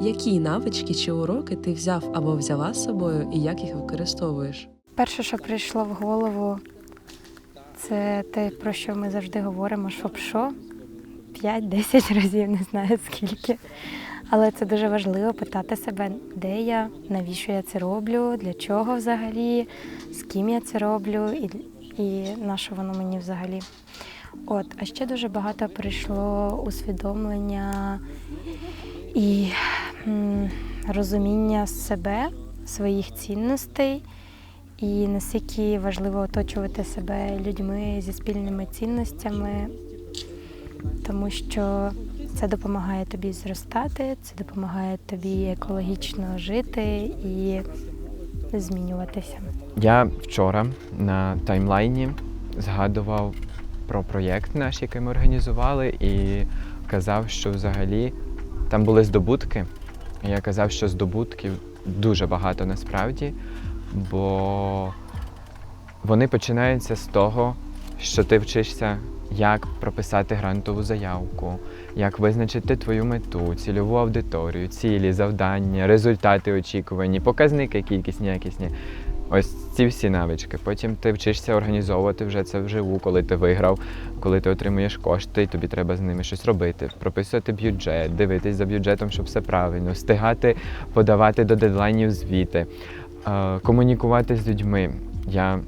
Які навички чи уроки ти взяв або взяла з собою і як їх використовуєш? Перше, що прийшло в голову, це те, про що ми завжди говоримо, що 5-10 разів, не знаю скільки. Але це дуже важливо питати себе, де я, навіщо я це роблю, для чого взагалі, з ким я це роблю і, і на що воно мені взагалі. От, а ще дуже багато прийшло усвідомлення і розуміння себе, своїх цінностей. І наскільки важливо оточувати себе людьми зі спільними цінностями, тому що це допомагає тобі зростати, це допомагає тобі екологічно жити і змінюватися. Я вчора на таймлайні згадував про проєкт наш, який ми організували, і казав, що взагалі там були здобутки. Я казав, що здобутків дуже багато насправді, бо вони починаються з того, що ти вчишся, як прописати грантову заявку, як визначити твою мету, цільову аудиторію, цілі, завдання, результати очікувані, показники кількісні, якісні. Ось ці всі навички. Потім ти вчишся організовувати вже це вживу, коли ти виграв, коли ти отримуєш кошти, і тобі треба з ними щось робити, прописувати бюджет, дивитись за бюджетом, щоб все правильно, встигати подавати до дедлайнів звіти, е, комунікувати з людьми. Я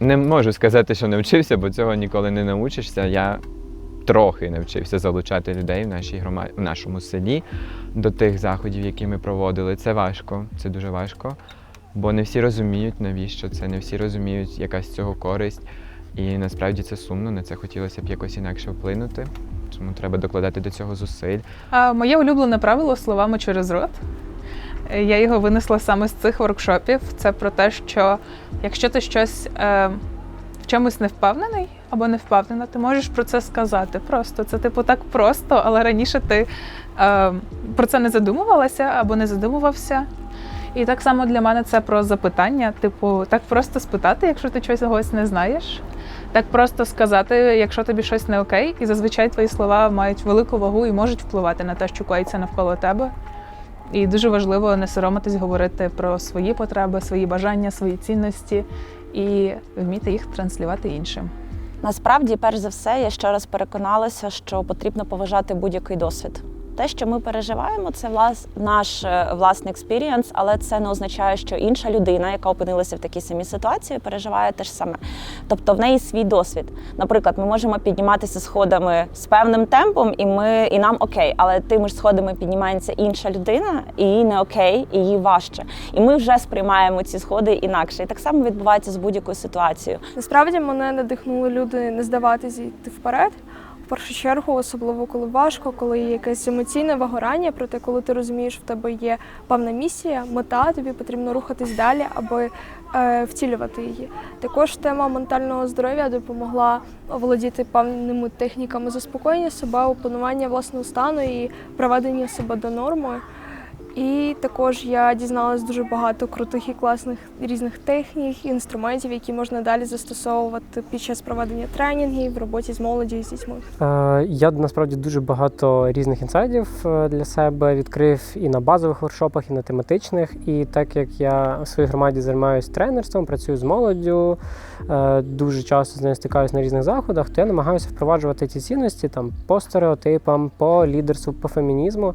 не можу сказати, що не вчився, бо цього ніколи не навчишся. Я трохи навчився залучати людей в нашій громаді, в нашому селі до тих заходів, які ми проводили. Це важко, це дуже важко. Бо не всі розуміють, навіщо це, не всі розуміють, яка з цього користь. І насправді це сумно, на це хотілося б якось інакше вплинути. Тому треба докладати до цього зусиль. А моє улюблене правило словами через рот. Я його винесла саме з цих воркшопів. Це про те, що якщо ти щось е, в чомусь не впевнений або не впевнена, ти можеш про це сказати. Просто це типу так просто, але раніше ти е, про це не задумувалася або не задумувався. І так само для мене це про запитання. Типу, так просто спитати, якщо ти чогось не знаєш. Так просто сказати, якщо тобі щось не окей, і зазвичай твої слова мають велику вагу і можуть впливати на те, що коїться навколо тебе. І дуже важливо не соромитись говорити про свої потреби, свої бажання, свої цінності і вміти їх транслювати іншим. Насправді, перш за все, я ще раз переконалася, що потрібно поважати будь-який досвід. Те, що ми переживаємо, це влас, наш е, власний експірієнс, але це не означає, що інша людина, яка опинилася в такій самій ситуації, переживає те ж саме. Тобто в неї свій досвід. Наприклад, ми можемо підніматися сходами з певним темпом, і ми і нам окей, але тими ж сходами піднімається інша людина, і їй не окей, і їй важче. І ми вже сприймаємо ці сходи інакше. І так само відбувається з будь-якою ситуацією. Насправді мене надихнули люди не здаватися йти вперед. В першу чергу, особливо коли важко, коли є якесь емоційне вигорання, проте коли ти розумієш, в тебе є певна місія, мета, тобі потрібно рухатись далі, аби е, втілювати її. Також тема ментального здоров'я допомогла оволодіти певними техніками заспокоєння себе, опанування власного стану і приведення себе до норми. І також я дізналась дуже багато крутих і класних різних технік, інструментів, які можна далі застосовувати під час проведення тренінгів, в роботі з молоді і з дітьми. Е, Я насправді дуже багато різних інсайдів е, для себе відкрив і на базових воркшопах, і на тематичних. І так як я в своїй громаді займаюся тренерством, працюю з молоддю, е, дуже часто з нею стикаюся на різних заходах, то я намагаюся впроваджувати ці цінності там по стереотипам, по лідерству, по фемінізму,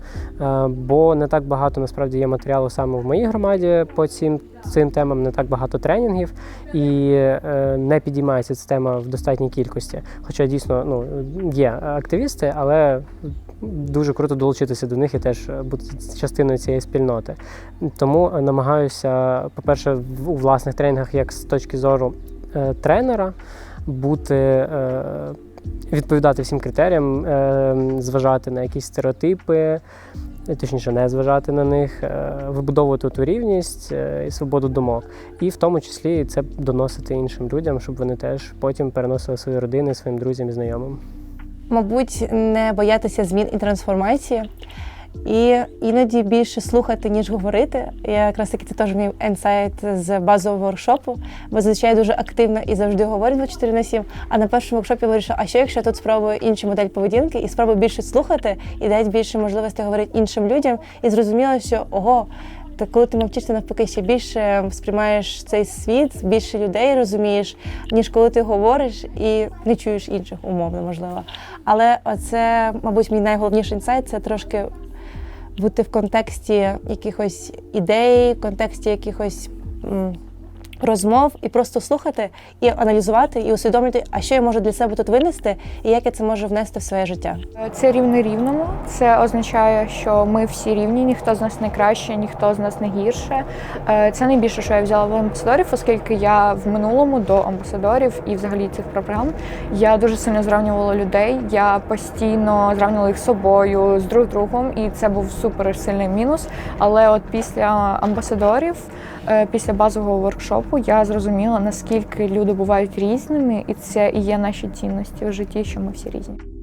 бо не так багато насправді є матеріалу саме в моїй громаді по цим цим темам, не так багато тренінгів, і е, не підіймається ця тема в достатній кількості. Хоча дійсно ну, є активісти, але дуже круто долучитися до них і теж бути частиною цієї спільноти. Тому намагаюся, по-перше, у власних тренінгах, як з точки зору е, тренера, бути. Е, Відповідати всім критеріям, е, зважати на якісь стереотипи, точніше, не зважати на них, е, вибудовувати ту рівність е, і свободу думок, і в тому числі це доносити іншим людям, щоб вони теж потім переносили свої родини своїм друзям і знайомим. мабуть, не боятися змін і трансформації. І іноді більше слухати, ніж говорити. Я якраз таки це теж мій інсайт з базового воркшопу, бо зазвичай дуже активно і завжди говорю 24 на 7. А на першому воркшопі вирішила, а що якщо я тут спробую іншу модель поведінки і спробую більше слухати і дати більше можливостей говорити іншим людям, і зрозуміла, що ого. Та коли ти мовчиш, ти навпаки ще більше сприймаєш цей світ, більше людей розумієш, ніж коли ти говориш і не чуєш інших, умовно, можливо. Але оце, мабуть, мій найголовніший інсайт це трошки бути в контексті якихось ідей, в контексті якихось розмов і просто слухати, і аналізувати, і усвідомлювати, а що я можу для себе тут винести, і як я це можу внести в своє життя. Це рівне рівному. Це означає, що ми всі рівні, ніхто з нас не краще, ніхто з нас не гірше. Е, Це найбільше, що я взяла в амбасадорів, оскільки я в минулому до амбасадорів і взагалі цих програм я дуже сильно зрівнювала людей. Я постійно зрівнювала їх з собою, з друг другом, і це був супер сильний мінус. Але от після амбасадорів, е, після базового воркшопу, я зрозуміла, наскільки люди бувають різними, і це і є наші цінності в житті, що ми всі різні.